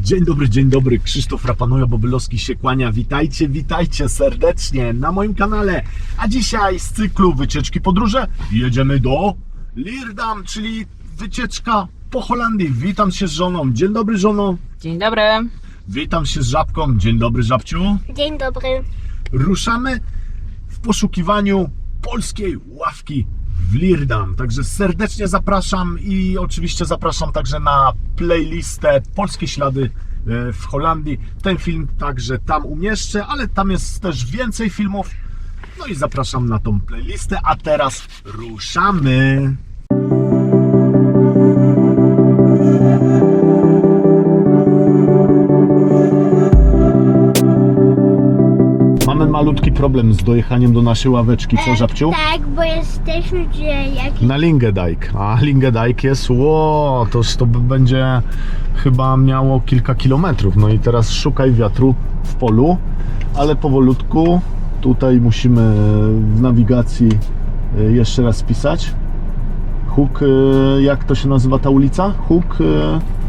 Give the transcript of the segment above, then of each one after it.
Dzień dobry, dzień dobry. Krzysztof Rapanuja Bobylowski się kłania. Witajcie, witajcie serdecznie na moim kanale. A dzisiaj z cyklu Wycieczki Podróże jedziemy do Lirdam, czyli wycieczka po Holandii. Witam się z żoną. Dzień dobry, żono. Dzień dobry. Witam się z żabką. Dzień dobry, żabciu. Dzień dobry. Ruszamy w poszukiwaniu polskiej ławki w Lirdam. Także serdecznie zapraszam i oczywiście zapraszam także na playlistę Polskie Ślady e, w Holandii. Ten film także tam umieszczę, ale tam jest też więcej filmów. No i zapraszam na tą playlistę, a teraz ruszamy. Malutki problem z dojechaniem do naszej ławeczki, co żabciu? Tak, bo jesteśmy gdzie jakiś... Na Lingedijk. A Lingedijk jest, ło, to, to będzie chyba miało kilka kilometrów. No i teraz szukaj wiatru w polu, ale powolutku. Tutaj musimy w nawigacji y, jeszcze raz pisać. Huk, y, jak to się nazywa ta ulica? Huk,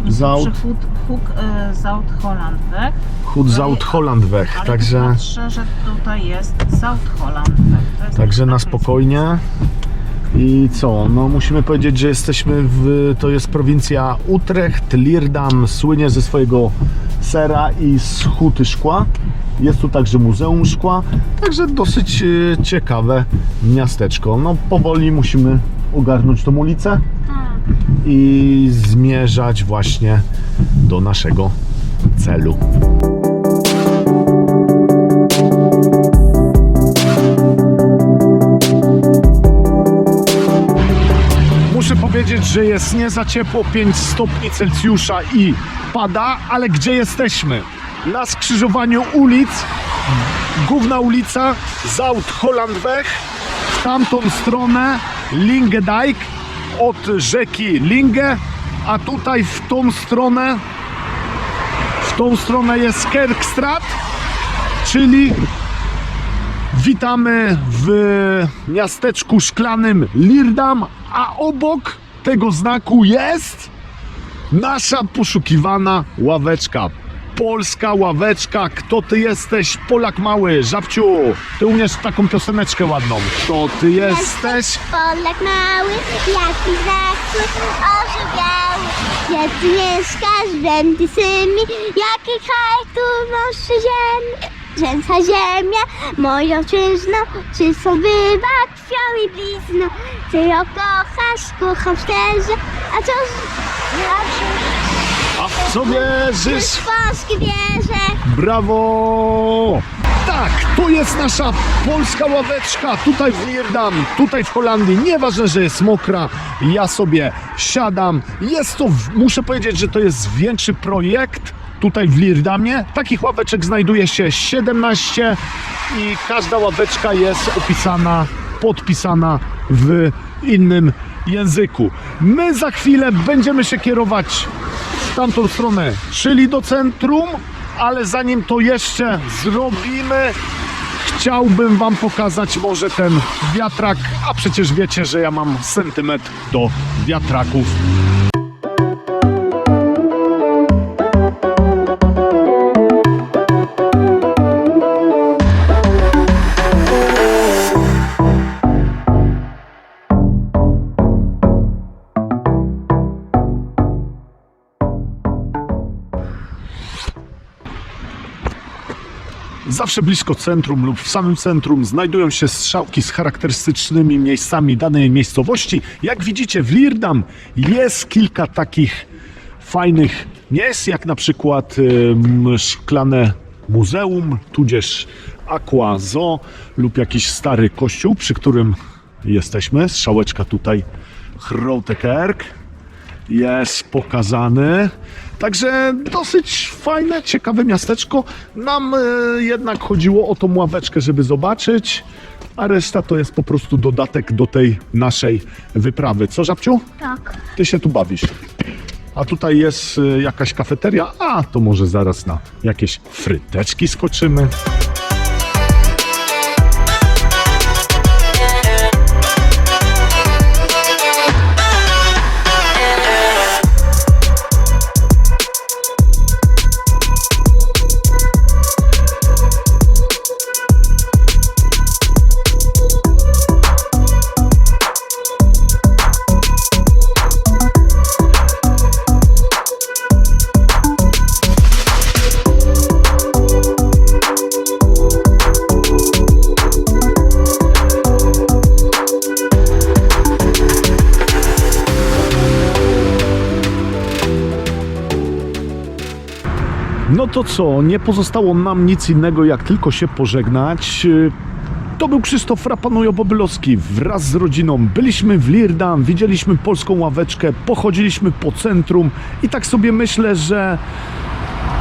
y, Zout, Przy Hoek, Hoek e, Zuid-Hollandweg. Hut Zout Hollandweg. Ale Także... patrzę, że tutaj jest Zuid-Hollandweg. To jest Także na spokojnie. I co? No musimy powiedzieć, że jesteśmy w. To jest prowincja Utrecht. Lirdam słynie ze swojego sera i z huty szkła. Jest tu także Muzeum Szkła. Także dosyć e, ciekawe miasteczko. No powoli musimy ogarnąć tą ulicę Tak. I zmierzać właśnie do naszego celu. Muszę powiedzieć, że jest nie za ciepło 5 stopni Celsjusza i pada, ale gdzie jesteśmy? Na skrzyżowaniu ulic, główna ulica Zout-Hollandweg, w tamtą stronę Lingedijk od rzeki Linge, a tutaj w tą stronę w tą stronę jest Kerkstraat, czyli witamy w miasteczku szklanym Lirdam, a obok tego znaku jest nasza poszukiwana ławeczka. Polska ławeczka. Kto ty jesteś? Polak mały. Żabciu, ty umiesz taką pioseneczkę ładną. Kto ty jesteś? Polak mały, jaki zachły, orzewiały. Gdzie ty mieszkasz, będę symi, jaki kraj tu masz ziemi. Rzęsa ziemia, moją ojczyzną, czy są bywa krwią i blizną. Ty ją kochasz, kocham szczerze, a co A w co wierzysz? z Polski bierze? Brawo! Tak, to jest nasza polska ławeczka tutaj w Lirdam, tutaj w Holandii. Nieważne, że jest mokra, ja sobie siadam. Jest to, muszę powiedzieć, że to jest większy projekt tutaj w Lirdamie. Takich ławeczek znajduje się 17 i każda ławeczka jest opisana, podpisana w innym języku. My za chwilę będziemy się kierować tamtą stronę, czyli do centrum, ale zanim to jeszcze zrobimy, chciałbym Wam pokazać może ten wiatrak, a przecież wiecie, że ja mam sentyment do wiatraków. Zawsze blisko centrum lub w samym centrum znajdują się strzałki z charakterystycznymi miejscami danej miejscowości. Jak widzicie w Lirdam jest kilka takich fajnych miejsc, jak na przykład szklane muzeum, tudzież Aqua Zoo lub jakiś stary kościół, przy którym jesteśmy. Strzałeczka tutaj Grote Kerk jest pokazany. Także dosyć fajne, ciekawe miasteczko. Nam e, jednak chodziło o tą ławeczkę, żeby zobaczyć, a reszta to jest po prostu dodatek do tej naszej wyprawy. Co, Żabciu? Tak. Ty się tu bawisz. A tutaj jest e, jakaś kafeteria, a to może zaraz na jakieś fryteczki skoczymy. No to co, nie pozostało nam nic innego jak tylko się pożegnać. Yy, To był Krzysztof Rapanujo-Bobylowski wraz z rodziną. Byliśmy w Lirdam, widzieliśmy polską ławeczkę, pochodziliśmy po centrum i tak sobie myślę, że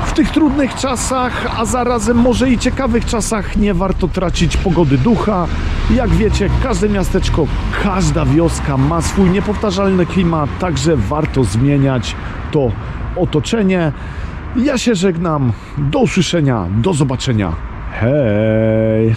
w tych trudnych czasach, a zarazem może i ciekawych czasach nie warto tracić pogody ducha. Jak wiecie, każde miasteczko, każda wioska ma swój niepowtarzalny klimat, także warto zmieniać to otoczenie. Ja się żegnam. Do usłyszenia, do zobaczenia. Hej!